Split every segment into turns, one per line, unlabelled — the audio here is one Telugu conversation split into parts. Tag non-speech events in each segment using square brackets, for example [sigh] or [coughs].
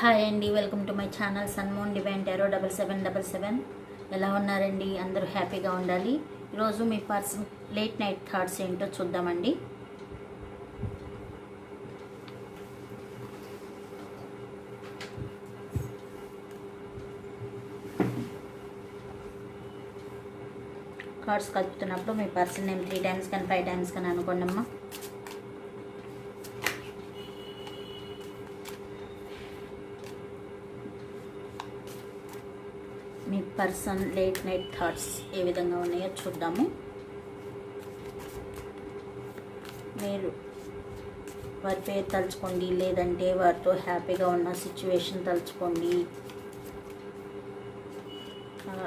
హాయ్ అండి welcome to my channel Sanmon divine tarot double seven double seven. ఎలా ఉన్నారండి? అందరూ హ్యాపీగా ఉండాలి. ఈరోజు మీ పర్సన్ లేట్ నైట్ థాట్స్ ఏంటో చూద్దామండి. కార్డ్స్ కలుపుతున్నప్పుడు మీ పర్సన్ నేమ్ త్రీ టైమ్స్ కానీ ఫైవ్ టైమ్స్ కానీ అనుకోండి అమ్మా పర్సన్ లేట్ నైట్ థాట్స్ ఏ విధంగా ఉన్నాయో చూద్దాము. మీరు వారి పేరు తలుచుకోండి లేదంటే వారితో హ్యాపీగా ఉన్న సిచ్యువేషన్ తలుచుకోండి.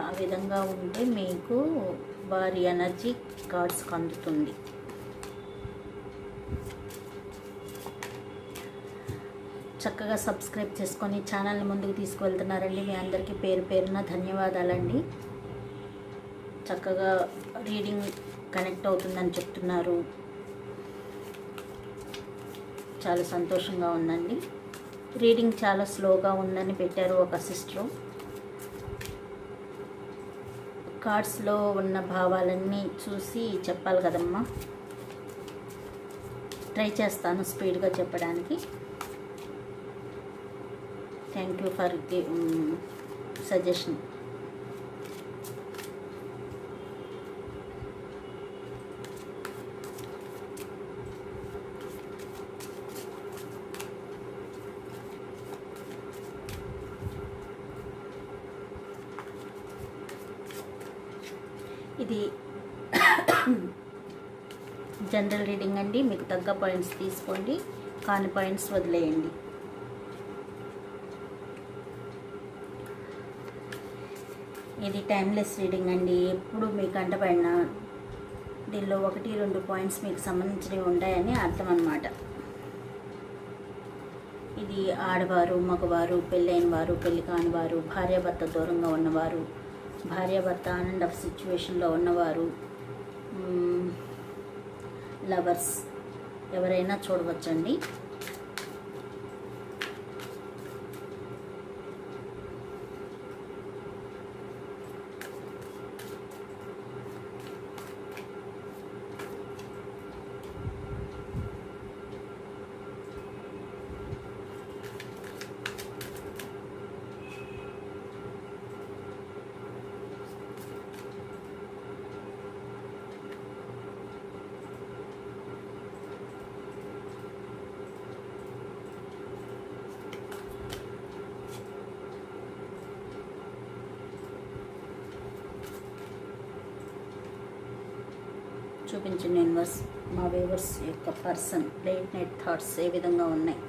ఆ విధంగా ఉంటే మీకు వారి ఎనర్జీ కార్డ్స్కి అందుతుంది. చక్కగా సబ్స్క్రైబ్ చేసుకొని ఛానల్ని ముందుకు తీసుకువెళ్తున్నారండి. మీ అందరికీ పేరు పేరున ధన్యవాదాలండి. చక్కగా రీడింగ్ కనెక్ట్ అవుతుందని చెప్తున్నారు. చాలా సంతోషంగా ఉందండి. రీడింగ్ చాలా స్లోగా ఉందని పెట్టారు ఒక సిస్టరు కార్డ్స్లో ఉన్న భావాలన్నీ చూసి చెప్పాలి కదమ్మా. ట్రై చేస్తాను స్పీడ్గా చెప్పడానికి. థ్యాంక్ యూ ఫర్ సజెషన్ ఇది [coughs] జనరల్ రీడింగ్ అండి. మీకు తగ్గ పాయింట్స్ తీసుకోండి. కాని పాయింట్స్ వదిలేయండి. ఇది టైమ్లెస్ రీడింగ్ అండి. ఎప్పుడు మీకు అంటపడిన దీనిలో ఒకటి రెండు పాయింట్స్ మీకు సంబంధించినవి ఉంటాయని అర్థం అన్నమాట. ఇది ఆడవారు మగవారు పెళ్ళైన వారు పెళ్ళి కాని వారు భార్యాభర్త దూరంగా ఉన్నవారు భార్యాభర్త ఆనండ్ ఆఫ్ సిచ్యువేషన్లో ఉన్నవారు లవర్స్ ఎవరైనా చూడవచ్చండి చూపించండి యూనివర్స్ మా వేవర్స్ యొక్క నెట్ థాట్స్ ఏ విధంగా ఉన్నాయి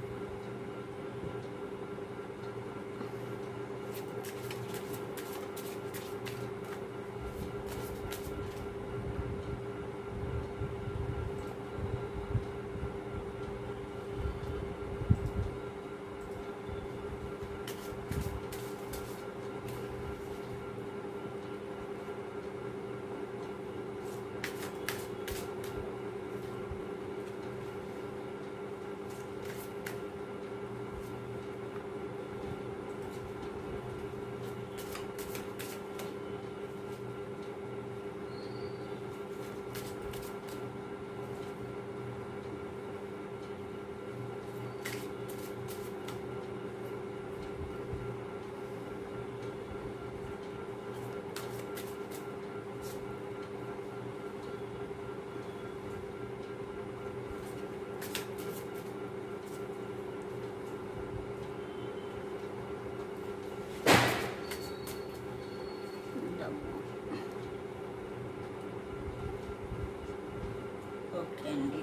ఓకే అండి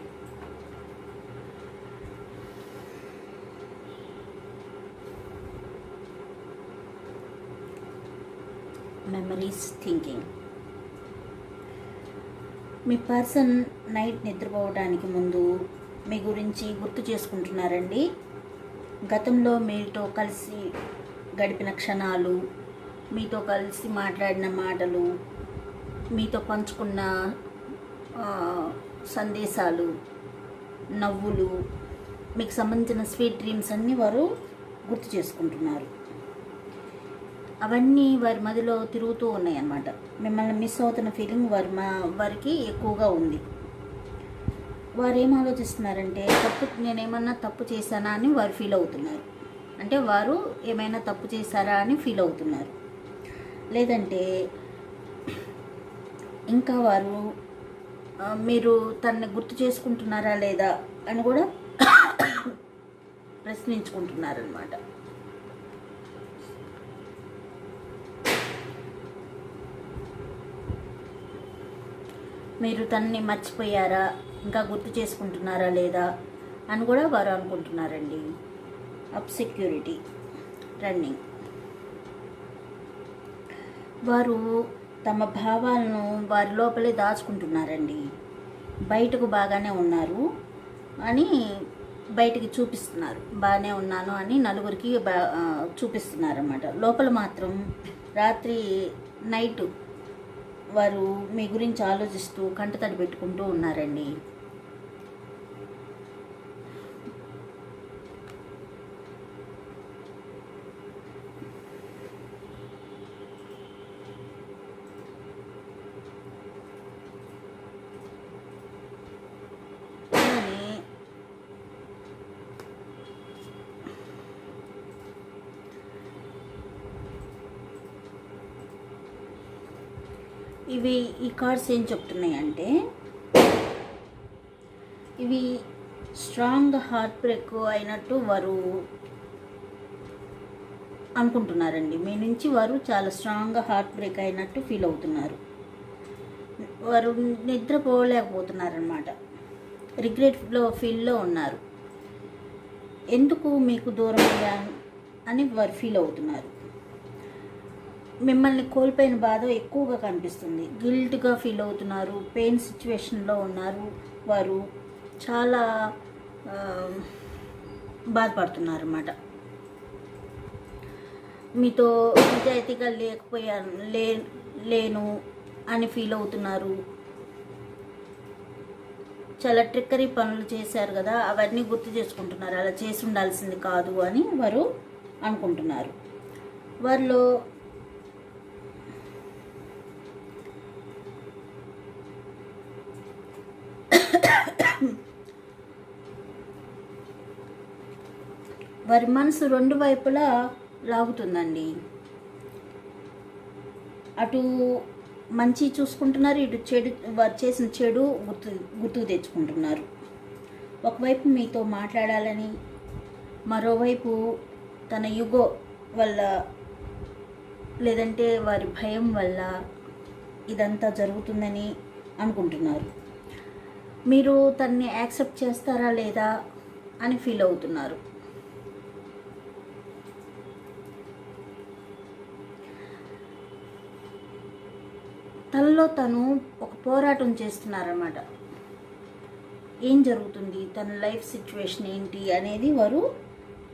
మెమరీస్ థింకింగ్ మీ పర్సన్ నైట్ నిద్రపోవడానికి ముందు మీ గురించి గుర్తు చేసుకుంటున్నారండి? గతంలో మీతో కలిసి గడిపిన క్షణాలు మీతో కలిసి మాట్లాడిన మాటలు మీతో పంచుకున్న సందేశాలు నవ్వులు మీకు సంబంధించిన స్వీట్ డ్రీమ్స్ అన్నీ వారు గుర్తు చేసుకుంటున్నారు. అవన్నీ వారి మదిలో తిరుగుతూ ఉన్నాయి అన్నమాట మిమ్మల్ని మిస్ అవుతున్న ఫీలింగ్ వారి మా వారికి ఎక్కువగా ఉంది. వారు ఏం ఆలోచిస్తున్నారంటే తప్పు నేనేమన్నా తప్పు చేశానా అని వారు ఫీల్ అవుతున్నారు. అంటే వారు ఏమైనా తప్పు చేశారా అని ఫీల్ అవుతున్నారు. లేదంటే ఇంకా వారు మీరు తనని గుర్తు చేసుకుంటున్నారా లేదా అని కూడా ప్రశ్నించుకుంటున్నారనమాట మీరు తనని మర్చిపోయారా? ఇంకా గుర్తు చేసుకుంటున్నారా లేదా? అని కూడా వారు అనుకుంటున్నారండి. Up security. రన్నింగ్. వారు తమ భావాలను వారి లోపలే దాచుకుంటున్నారండి. బయటకు బాగానే ఉన్నారు అని బయటికి చూపిస్తున్నారు. బాగానే ఉన్నాను అని నలుగురికి బా చూపిస్తున్నారన్నమాట. లోపల మాత్రం రాత్రి నైట్ వారు మీ గురించి ఆలోచిస్తూ కంటతడి పెట్టుకుంటూ ఉన్నారండి. ఇవి ఈ కార్డ్స్ ఏం చెప్తున్నాయి అంటే ఇవి స్ట్రాంగ్ హార్ట్ బ్రేక్ అయినట్టు వారు అనుకుంటున్నారండి. మీ నుంచి వారు చాలా స్ట్రాంగ్గా హార్ట్ బ్రేక్ అయినట్టు ఫీల్ అవుతున్నారు. వారు నిద్రపోలేకపోతున్నారనమాట రిగ్రెట్లో ఫీల్లో ఉన్నారు. ఎందుకు మీకు దూరం అయ్యాను అని వారు ఫీల్ అవుతున్నారు. మిమ్మల్ని కోల్పోయిన బాధ ఎక్కువగా కనిపిస్తుంది. గిల్ట్గా ఫీల్ అవుతున్నారు. పెయిన్ సిచ్యువేషన్లో ఉన్నారు. వారు చాలా బాధపడుతున్నారు అన్నమాట మీతో నిజాయితీగా లేకపోయాను లే లేను అని ఫీల్ అవుతున్నారు. చాలా ట్రిక్కరీ పనులు చేశారు కదా అవన్నీ గుర్తు చేసుకుంటున్నారు. అలా చేసి ఉండాల్సింది కాదు అని వారు అనుకుంటున్నారు. వారిలో వారి మనసు రెండు వైపులా లాగుతుందండి. అటు మంచి చూసుకుంటున్నారు ఇటు చెడు వారు చేసిన చెడు గుర్తు గుర్తుకు తెచ్చుకుంటున్నారు. ఒకవైపు మీతో మాట్లాడాలని మరోవైపు తన యుగో వల్ల లేదంటే వారి భయం వల్ల ఇదంతా జరుగుతుందని అనుకుంటున్నారు. మీరు తన్ని యాక్సెప్ట్ చేస్తారా లేదా అని ఫీల్ అవుతున్నారు. తనలో తను ఒక పోరాటం చేస్తున్నారన్నమాట. ఏం జరుగుతుంది? తన లైఫ్ సిచ్యువేషన్ ఏంటి అనేది వారు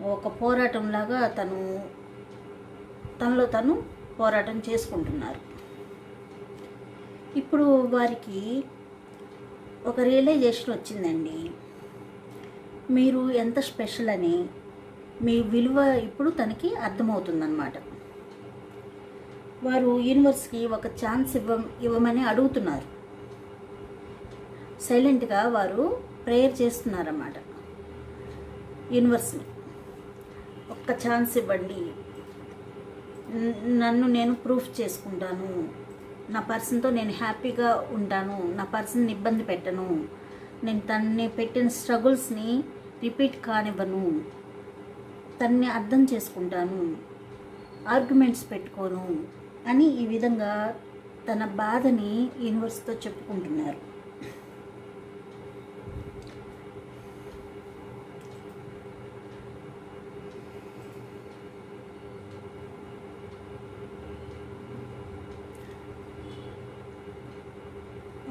ఒక పోరాటంలాగా తను తనలో తను పోరాటం చేసుకుంటున్నారు. ఇప్పుడు వారికి ఒక రియలైజేషన్ వచ్చిందండి. మీరు ఎంత స్పెషల్ అని మీ విలువ ఇప్పుడు తనకి అర్థమవుతుందన్నమాట. వారు యూనివర్స్కి ఒక ఛాన్స్ ఇవ్వ ఇవ్వమని అడుగుతున్నారు. సైలెంట్గా వారు ప్రేయర్ చేస్తున్నారన్నమాట. యూనివర్స్ని. ఒక్క ఛాన్స్ ఇవ్వండి. నన్ను నేను ప్రూఫ్ చేసుకుంటాను. నా పర్సన్తో నేను హ్యాపీగా ఉంటాను. నా పర్సన్ని ఇబ్బంది పెట్టను. నేను తన్ని పెట్టిన స్ట్రగుల్స్ని రిపీట్ కానివ్వను. తన్ని అర్థం చేసుకుంటాను. ఆర్గ్యుమెంట్స్ పెట్టుకోను. అని ఈ విధంగా తన బాధని యూనివర్స్తో చెప్పుకుంటున్నారు.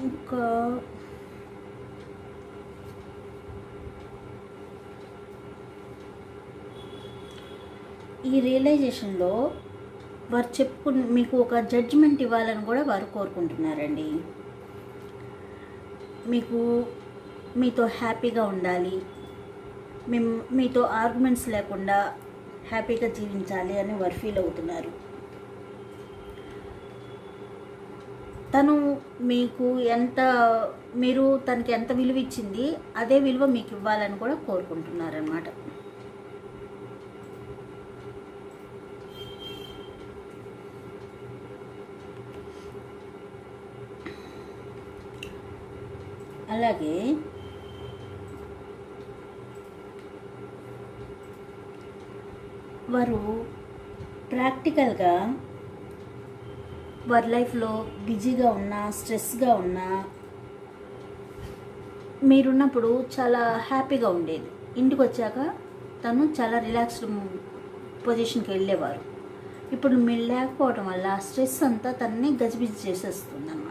ఇంకా ఈ రియలైజేషన్లో వారు చెప్పుకు మీకు ఒక జడ్జిమెంట్ ఇవ్వాలని కూడా వారు కోరుకుంటున్నారండి. మీకు మీతో హ్యాపీగా ఉండాలి. మీ మీతో ఆర్గ్యుమెంట్స్ లేకుండా హ్యాపీగా జీవించాలి అని వారు ఫీల్ అవుతున్నారు. తను మీకు ఎంత మీరు తనకి ఎంత విలువ ఇచ్చింది అదే విలువ మీకు ఇవ్వాలని కూడా కోరుకుంటున్నారనమాట అలాగే వారు ప్రాక్టికల్గా వారి లైఫ్లో బిజీగా ఉన్నా స్ట్రెస్గా ఉన్నా మీరున్నప్పుడు చాలా హ్యాపీగా ఉండేది. ఇంటికి వచ్చాక తను చాలా రిలాక్స్డ్ పొజిషన్కి వెళ్ళేవారు. ఇప్పుడు మీరు లేకపోవడం వల్ల స్ట్రెస్ అంతా తనని గజిబిజి చేసేస్తుంది అనమాట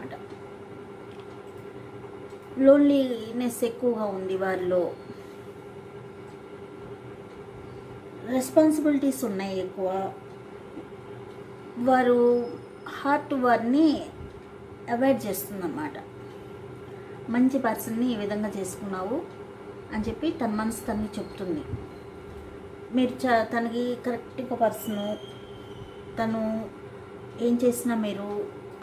లోన్లీనెస్ ఎక్కువగా ఉంది వారిలో. రెస్పాన్సిబిలిటీస్ ఉన్నాయి ఎక్కువ. వారు హార్ట్ వారిని అవాయిడ్ చేస్తుందన్నమాట. మంచి పర్సన్ని ఈ విధంగా చేసుకున్నావు అని చెప్పి తన మనసు తనకి చెప్తుంది. మీరు చ తనకి కరెక్ట్గా పర్సన్ తను ఏం చేసినా మీరు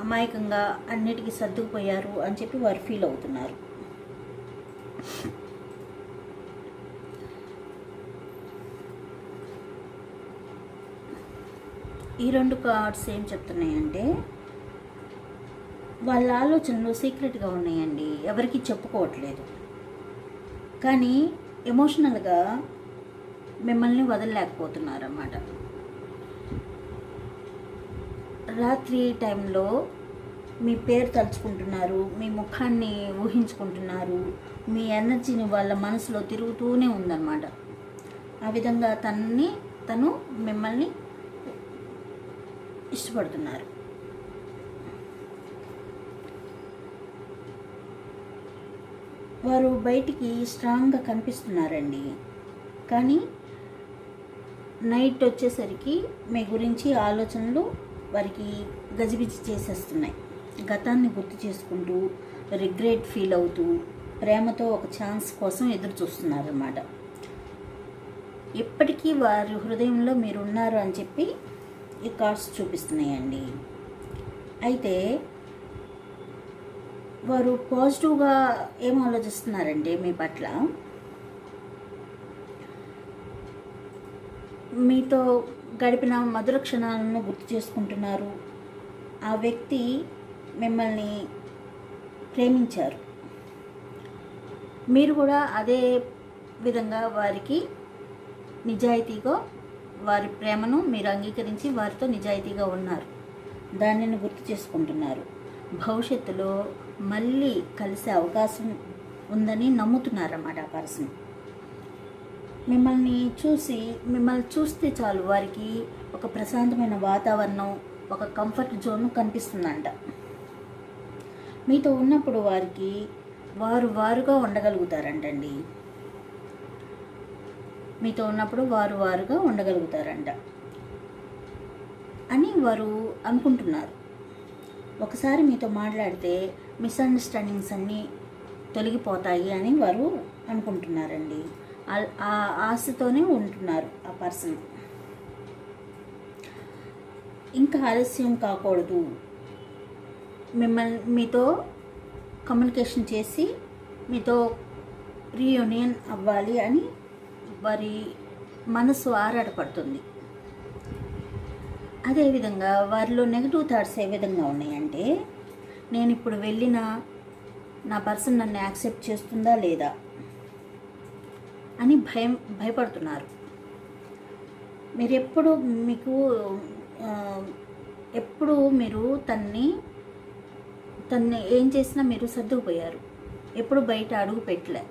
అమాయకంగా అన్నిటికీ సర్దుకుపోయారు అని చెప్పి వారు ఫీల్ అవుతున్నారు. ఈ రెండు కార్డ్స్ ఏం చెప్తున్నాయంటే వాళ్ళ ఆలోచనలు సీక్రెట్గా ఉన్నాయండి. ఎవరికి చెప్పుకోవట్లేదు. కానీ ఎమోషనల్గా మిమ్మల్ని వదలలేకపోతున్నారు అన్నమాట రాత్రి టైంలో మీ పేరు తలుచుకుంటున్నారు మీ ముఖాన్ని ఊహించుకుంటున్నారు మీ ఎనర్జీని వాళ్ళ మనసులో తిరుగుతూనే ఉందన్నమాట. ఆ విధంగా తనని తను మిమ్మల్ని ఇష్టపడుతున్నారు. వారు బయటికి స్ట్రాంగ్గా కనిపిస్తున్నారండి. కానీ నైట్ వచ్చేసరికి మీ గురించి ఆలోచనలు వారికి గజిబిజి చేసేస్తున్నాయి. గతాన్ని గుర్తు చేసుకుంటూ రిగ్రెట్ ఫీల్ అవుతూ ప్రేమతో ఒక ఛాన్స్ కోసం ఎదురు చూస్తున్నారన్నమాట. ఇప్పటికీ వారి హృదయంలో మీరు ఉన్నారు అని చెప్పి ఈ కార్డ్స్ చూపిస్తున్నాయండి. అయితే వారు పాజిటివ్గా ఏం ఆలోచిస్తున్నారంటే మీ పట్ల? మీతో గడిపిన మధుర క్షణాలను గుర్తు చేసుకుంటున్నారు. ఆ వ్యక్తి మిమ్మల్ని ప్రేమించారు. మీరు కూడా అదే విధంగా వారికి నిజాయితీగా వారి ప్రేమను మీరు అంగీకరించి వారితో నిజాయితీగా ఉన్నారు. దానిని గుర్తు చేసుకుంటున్నారు. భవిష్యత్తులో మళ్ళీ కలిసే అవకాశం ఉందని నమ్ముతున్నారన్నమాట ఆ పర్సన్. మిమ్మల్ని చూసి మిమ్మల్ని చూస్తే చాలు వారికి ఒక ప్రశాంతమైన వాతావరణం ఒక కంఫర్ట్ జోన్ కనిపిస్తుందంట. మీతో ఉన్నప్పుడు వారికి వారు వారుగా ఉండగలుగుతారంటండి. మీతో ఉన్నప్పుడు వారు వారుగా ఉండగలుగుతారంట. అని వారు అనుకుంటున్నారు. ఒకసారి మీతో మాట్లాడితే మిస్అండర్స్టాండింగ్స్ అన్నీ తొలగిపోతాయి అని వారు అనుకుంటున్నారండి. ఆ- ఆశతోనే ఉంటున్నారు ఆ పర్సన్. ఇంకా ఆలస్యం కాకూడదు. మిమ్మల్ని మీతో కమ్యూనికేషన్ చేసి మీతో రీయూనియన్ అవ్వాలి అని వారి మనసు ఆరాటపడుతుంది. అదేవిధంగా వారిలో నెగిటివ్ థాట్స్ ఏ విధంగా ఉన్నాయంటే నేను ఇప్పుడు వెళ్ళిన నా పర్సన్ నన్ను యాక్సెప్ట్ చేస్తుందా లేదా? అని భయం భయపడుతున్నారు. మీరు ఎప్పుడు మీకు ఎప్పుడు మీరు తన్ని తన్ని ఏం చేసినా మీరు సర్దుకుపోయారు. ఎప్పుడు బయట అడుగు పెట్టలే.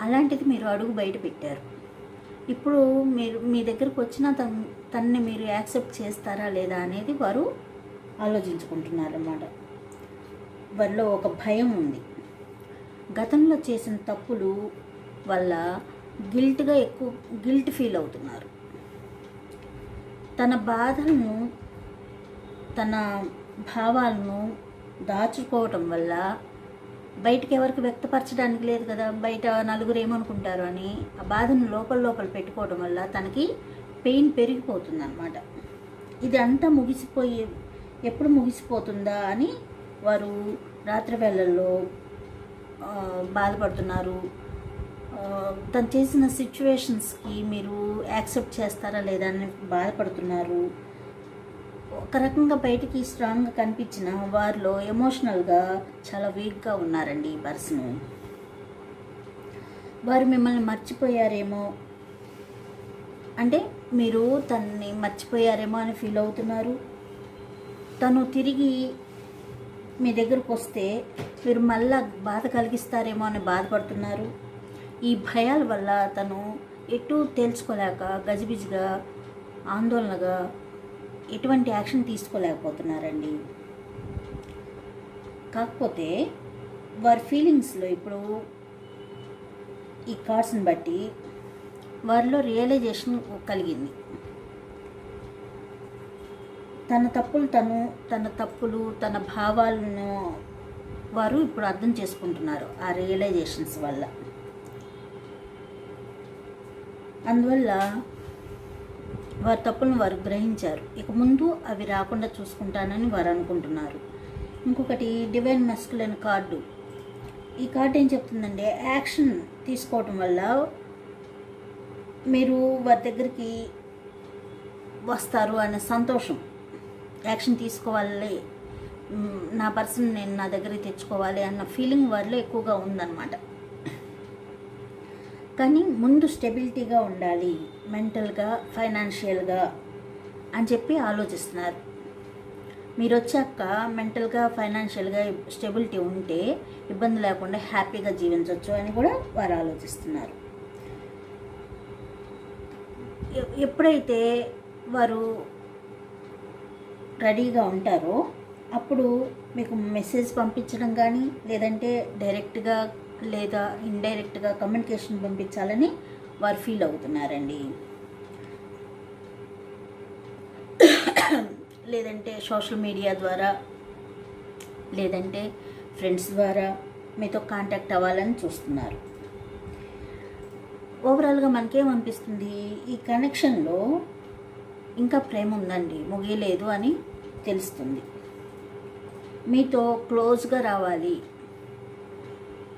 అలాంటిది మీరు అడుగు బయట పెట్టారు. ఇప్పుడు మీరు మీ దగ్గరకు వచ్చిన తన్ తన్ని మీరు యాక్సెప్ట్ చేస్తారా లేదా అనేది వారు ఆలోచించుకుంటున్నారు అన్నమాట వారిలో ఒక భయం ఉంది. గతంలో చేసిన తప్పులు వల్ల గిల్ట్గా ఎక్కువ గిల్ట్ ఫీల్ అవుతున్నారు. తన బాధలను తన భావాలను దాచుకోవటం వల్ల బయటికి ఎవరికి వ్యక్తపరచడానికి లేదు కదా బయట నలుగురు ఏమనుకుంటారు అని ఆ బాధను లోపల లోపల పెట్టుకోవడం వల్ల తనకి పెయిన్ పెరిగిపోతుంది అనమాట ఇది అంతా ముగిసిపోయి ఎప్పుడు ముగిసిపోతుందా అని వారు రాత్రి వేళల్లో బాధపడుతున్నారు. తను చేసిన సిచ్యువేషన్స్కి మీరు యాక్సెప్ట్ చేస్తారా లేదా అని బాధపడుతున్నారు. ఒక రకంగా బయటికి స్ట్రాంగ్గా కనిపించిన వారిలో ఎమోషనల్గా చాలా వీక్గా ఉన్నారండి ఈ పర్సన్. వారు మిమ్మల్ని మర్చిపోయారేమో? అంటే మీరు తనని మర్చిపోయారేమో అని ఫీల్ అవుతున్నారు? తను తిరిగి మీ దగ్గరకు వస్తే మీరు మళ్ళా బాధ కలిగిస్తారేమో అని బాధపడుతున్నారు? ఈ భయాల వల్ల తను ఎటు తేల్చుకోలేక గజిబిజిగా ఆందోళనగా ఎటువంటి యాక్షన్ తీసుకోలేకపోతున్నారండి. కాకపోతే వారి ఫీలింగ్స్లో ఇప్పుడు ఈ కార్డ్స్ని బట్టి వారిలో రియలైజేషన్ కలిగింది. తన తప్పులు తను తన తప్పులు తన భావాలను వారు ఇప్పుడు అర్థం చేసుకుంటున్నారు ఆ రియలైజేషన్స్ వల్ల. అందువల్ల వారి తప్పులను వారు గ్రహించారు. ఇక ముందు అవి రాకుండా చూసుకుంటానని వారు అనుకుంటున్నారు. ఇంకొకటి డివైన్ మస్కులైన కార్డు. ఈ కార్డు ఏం చెప్తుందంటే యాక్షన్ తీసుకోవటం వల్ల మీరు వారి దగ్గరికి వస్తారు అనే సంతోషం. యాక్షన్ తీసుకోవాలి నా పర్సన్ నేను నా దగ్గరికి తెచ్చుకోవాలి అన్న ఫీలింగ్ వారిలో ఎక్కువగా ఉందన్నమాట. కానీ ముందు స్టెబిలిటీగా ఉండాలి మెంటల్గా ఫైనాన్షియల్గా అని చెప్పి ఆలోచిస్తున్నారు. మీరు వచ్చాక మెంటల్గా ఫైనాన్షియల్గా స్టెబిలిటీ ఉంటే ఇబ్బంది లేకుండా హ్యాపీగా జీవించవచ్చు అని కూడా వారు ఆలోచిస్తున్నారు. ఎప్పుడైతే వారు రెడీగా ఉంటారో అప్పుడు మీకు మెసేజ్ పంపించడం కానీ లేదంటే డైరెక్ట్గా లేదా ఇండైరెక్ట్గా కమ్యూనికేషన్ పంపించాలని వారు ఫీల్ అవుతున్నారండి. లేదంటే సోషల్ మీడియా ద్వారా లేదంటే ఫ్రెండ్స్ ద్వారా మీతో కాంటాక్ట్ అవ్వాలని చూస్తున్నారు. ఓవరాల్గా మనకేమనిపిస్తుంది ఈ కనెక్షన్లో ఇంకా ప్రేమ ఉందండి. ముగియలేదు అని తెలుస్తుంది. మీతో క్లోజ్గా రావాలి.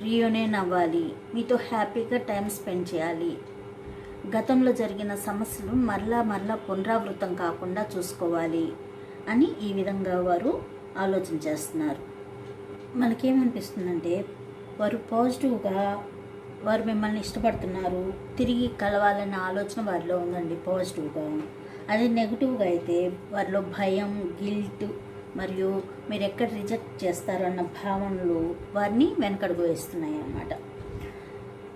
రీయూనియన్ అవ్వాలి మీతో హ్యాపీగా టైం స్పెండ్ చేయాలి. గతంలో జరిగిన సమస్యలు మరలా మరలా పునరావృతం కాకుండా చూసుకోవాలి అని ఈ విధంగా వారు ఆలోచన చేస్తున్నారు. మనకేమనిపిస్తుందంటే వారు పాజిటివ్గా వారు మిమ్మల్ని ఇష్టపడుతున్నారు తిరిగి కలవాలనే ఆలోచన వారిలో ఉందండి పాజిటివ్గా. అదే నెగిటివ్గా అయితే వారిలో భయం గిల్ట్ మరియు మీరు ఎక్కడ రిజెక్ట్ చేస్తారో అన్న భావనలు వారిని వెనకడుగు వేస్తున్నాయి అన్నమాట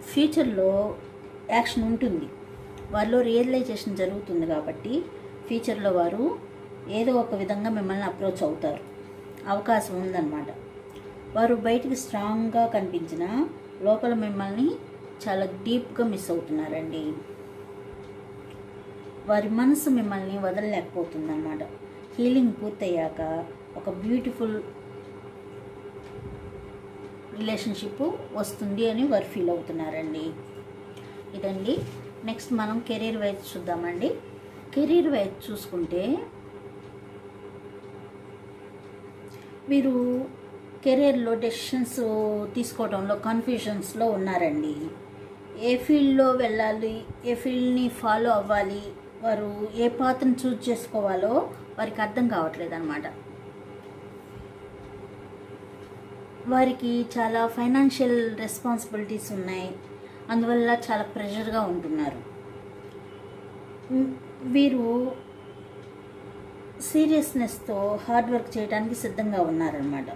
ఫ్యూచర్లో యాక్షన్ ఉంటుంది. వారిలో రియలైజేషన్ జరుగుతుంది కాబట్టి ఫ్యూచర్లో వారు ఏదో ఒక విధంగా మిమ్మల్ని అప్రోచ్ అవుతారు. అవకాశం ఉందన్నమాట. వారు బయటికి స్ట్రాంగ్గా కనిపించిన లోపల మిమ్మల్ని చాలా డీప్గా మిస్ అవుతున్నారండి. వారి మనసు మిమ్మల్ని వదలలేకపోతుందన్నమాట. హీలింగ్ పూర్తయ్యాక ఒక బ్యూటిఫుల్ రిలేషన్షిప్ వస్తుంది అని వారు ఫీల్ అవుతున్నారండి. ఇదండి. నెక్స్ట్ మనం కెరీర్ వైజ్ చూద్దామండి. కెరీర్ వైజ్ చూసుకుంటే మీరు కెరీర్లో డెసిషన్స్ తీసుకోవడంలో కన్ఫ్యూషన్స్లో ఉన్నారండి. ఏ ఫీల్డ్లో వెళ్ళాలి ఏ ఫీల్డ్ని ఫాలో అవ్వాలి వారు ఏ పాత్రను చూజ్ చేసుకోవాలో వారికి అర్థం కావట్లేదు అనమాట వారికి చాలా ఫైనాన్షియల్ రెస్పాన్సిబిలిటీస్ ఉన్నాయి. అందువల్ల చాలా ప్రెషర్గా ఉంటున్నారు. వీరు సీరియస్నెస్తో హార్డ్ వర్క్ చేయడానికి సిద్ధంగా ఉన్నారనమాట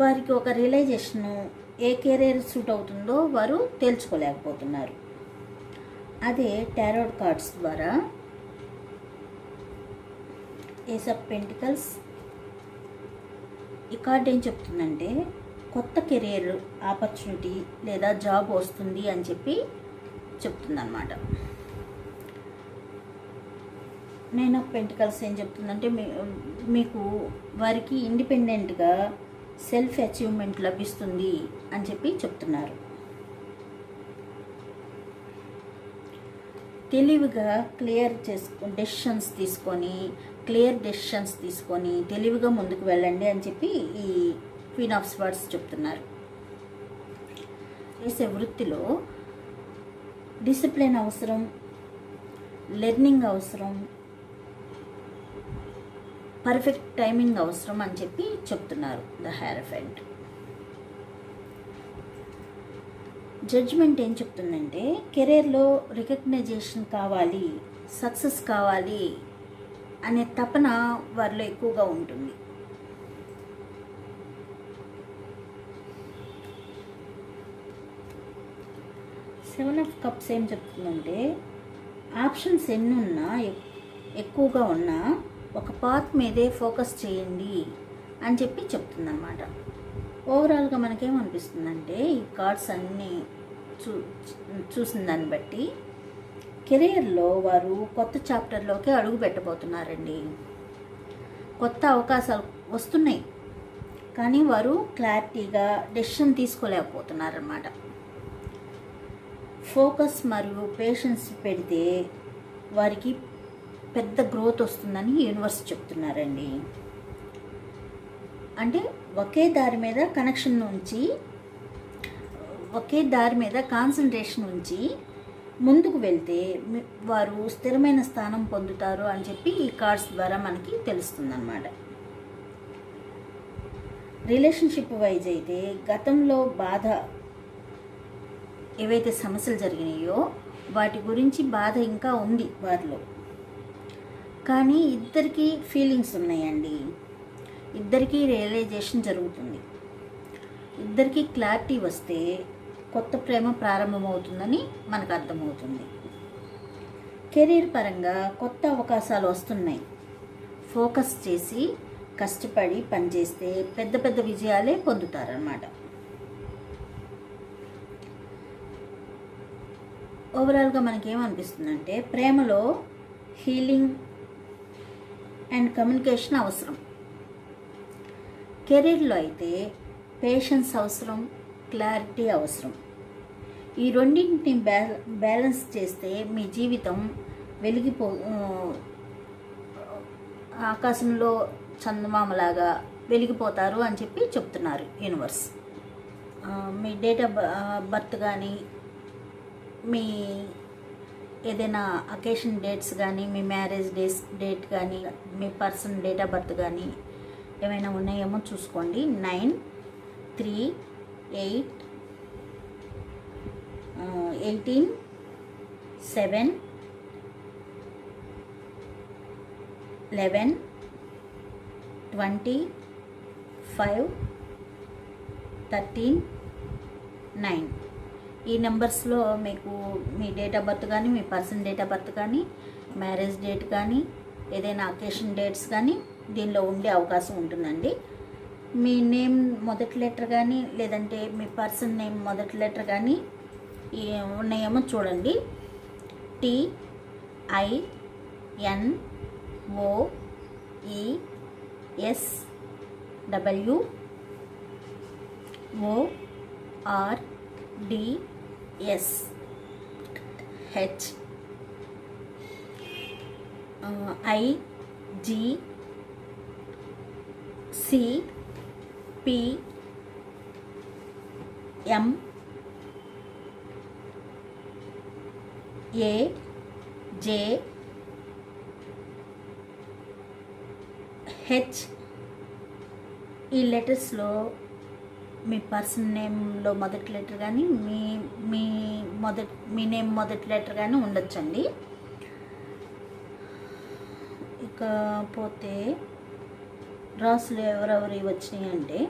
వారికి ఒక రియలైజేషను ఏ కెరీర్ సూట్ అవుతుందో వారు తేల్చుకోలేకపోతున్నారు. అదే టారోడ్ కార్డ్స్ ద్వారా ఏస్ ఆఫ్ పెంటికల్స్ ఈ కార్డ్ ఏం చెప్తుందంటే కొత్త కెరీర్ ఆపర్చునిటీ లేదా జాబ్ వస్తుంది అని చెప్పి చెప్తుందన్నమాట. నేను పెంటికల్స్ ఏం చెప్తుందంటే మీకు వారికి ఇండిపెండెంట్గా సెల్ఫ్ అచీవ్మెంట్ లభిస్తుంది అని చెప్పి చెప్తున్నారు. తెలివిగా క్లియర్ చేసుకు డెసిషన్స్ తీసుకొని క్లియర్ డెసిషన్స్ తీసుకొని తెలివిగా ముందుకు వెళ్ళండి అని చెప్పి ఈ క్వీన్ ఆఫ్ స్వర్డ్స్ చెప్తున్నారు. చేసే వృత్తిలో డిసిప్లిన్ అవసరం లెర్నింగ్ అవసరం పర్ఫెక్ట్ టైమింగ్ అవసరం అని చెప్పి చెప్తున్నారు ద హెరఫెంట్ జడ్జ్మెంట్ ఏం చెప్తుందంటే కెరీర్లో రికగ్నైజేషన్ కావాలి సక్సెస్ కావాలి అనే తపన వారిలో ఎక్కువగా ఉంటుంది. సెవెన్ ఆఫ్ కప్స్ ఏం చెప్తుందంటే ఆప్షన్స్ ఎన్ని ఉన్నా ఎక్కువగా ఉన్నా ఒక పాత్ మీదే ఫోకస్ చేయండి అని చెప్పి చెప్తుందన్నమాట. ఓవరాల్గా మనకేమనిపిస్తుందంటే ఈ కార్డ్స్ అన్నీ చూ చూసిన దాన్ని బట్టి కెరియర్లో వారు కొత్త చాప్టర్లోకి అడుగు పెట్టబోతున్నారండి. కొత్త అవకాశాలు వస్తున్నాయి. కానీ వారు క్లారిటీగా డెసిషన్ తీసుకోలేకపోతున్నారన్నమాట. ఫోకస్ మరియు పేషెన్స్ పెడితే వారికి పెద్ద గ్రోత్ వస్తుందని యూనివర్స్ చెప్తున్నారండి. అంటే ఒకే దారి మీద కనెక్షన్ ఉంచి ఒకే దారి మీద కాన్సన్ట్రేషన్ ఉంచి ముందుకు వెళ్తే వారు స్థిరమైన స్థానం పొందుతారు అని చెప్పి ఈ కార్డ్స్ ద్వారా మనకి తెలుస్తుందన్నమాట. రిలేషన్షిప్ వైజ్ అయితే గతంలో బాధ ఏవైతే సమస్యలు జరిగినాయో వాటి గురించి బాధ ఇంకా ఉంది వారిలో కానీ ఇద్దరికీ ఫీలింగ్స్ ఉన్నాయండి. ఇద్దరికీ రియలైజేషన్ జరుగుతుంది. ఇద్దరికీ క్లారిటీ వస్తే కొత్త ప్రేమ ప్రారంభమవుతుందని మనకు అర్థమవుతుంది. కెరీర్ పరంగా కొత్త అవకాశాలు వస్తున్నాయి. ఫోకస్ చేసి కష్టపడి పనిచేస్తే పెద్ద పెద్ద విజయాలే పొందుతారనమాట ఓవరాల్గా మనకేమనిపిస్తుందంటే ప్రేమలో హీలింగ్ అండ్ కమ్యూనికేషన్ అవసరం. కెరీర్లో అయితే పేషెన్స్ అవసరం క్లారిటీ అవసరం. ఈ రెండింటిని బ్యా బ్యాలెన్స్ చేస్తే మీ జీవితం వెలిగిపో ఆకాశంలో చందమామలాగా వెలిగిపోతారు అని చెప్పి చెప్తున్నారు యూనివర్స్ మీ డేట్ ఆఫ్ బర్త్ కానీ మీ ఏదైనా అకేషన్ డేట్స్ కానీ మీ మ్యారేజ్ డేస్ డేట్ కానీ మీ పర్సన్ డేట్ ఆఫ్ బర్త్ కానీ ఏమైనా ఉన్నాయేమో చూసుకోండి. Nine three eight eighteen seven eleven twenty five thirteen nine. ఈ నెంబర్స్లో మీకు మీ డేట్ ఆఫ్ బర్త్ కానీ మీ పర్సన్ డేట్ ఆఫ్ బర్త్ కానీ మ్యారేజ్ డేట్ కానీ ఏదైనా అకేషన్ డేట్స్ కానీ దీనిలో ఉండే అవకాశం ఉంటుందండి. మీ నేమ్ మొదటి లెటర్ కానీ లేదంటే మీ పర్సన్ నేమ్ మొదటి లెటర్ కానీ ఉన్నాయేమో చూడండి. T I N O E S W O R D S H I G C P M A J H. ఈ లెటర్స్లో మీ పర్సన్ నేమ్లో మొదటి లెటర్ కానీ మీ మీ మొదటి మీ నేమ్ మొదటి లెటర్ కానీ ఉండొచ్చండి. ఇకపోతే రాసులు ఎవరెవరి వచ్చినాయి అంటే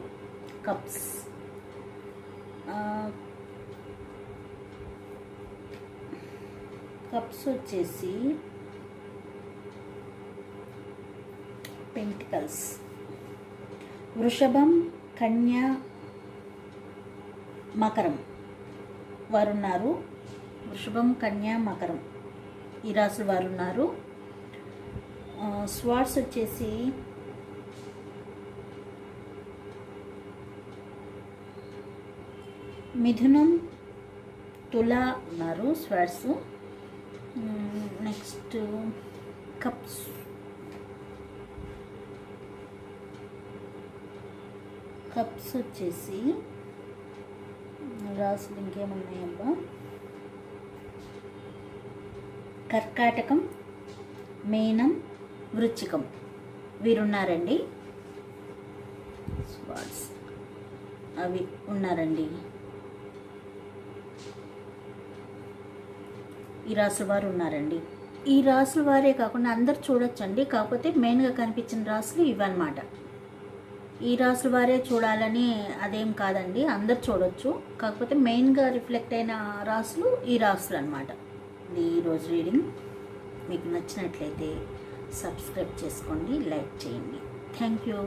కప్స్. కప్స్ వచ్చేసి పెంటికల్స్ వృషభం కన్య మకరం. వారున్నారు. వృషభం కన్య మకరం. ఈ రాసులు వారు ఉన్నారు స్వాట్స్ వచ్చేసి మిథునం తుల ఉన్నారు స్వాట్స్ నెక్స్ట్ కప్స్. కప్స్ వచ్చేసి రాసులు ఇంకేమున్నాయబ్బా? కర్కాటకం మేనం వృచ్చికం. వీరున్నారండి? స్వాట్స్ అవి ఉన్నారండి. ఈ రాసుల వారు ఉన్నారండి. ఈ రాసుల వారే కాకుండా అందరు చూడొచ్చండి. కాకపోతే మెయిన్గా కనిపించిన రాసులు ఇవన్నమాట. ఈ రాసుల వారే చూడాలని అదేం కాదండి. అందరు చూడొచ్చు. కాకపోతే మెయిన్గా రిఫ్లెక్ట్ అయిన రాసులు ఈ రాసులు అనమాట ఇది ఈరోజు రీడింగ్ మీకు నచ్చినట్లయితే సబ్స్క్రైబ్ చేసుకోండి లైక్ చేయండి. Thank you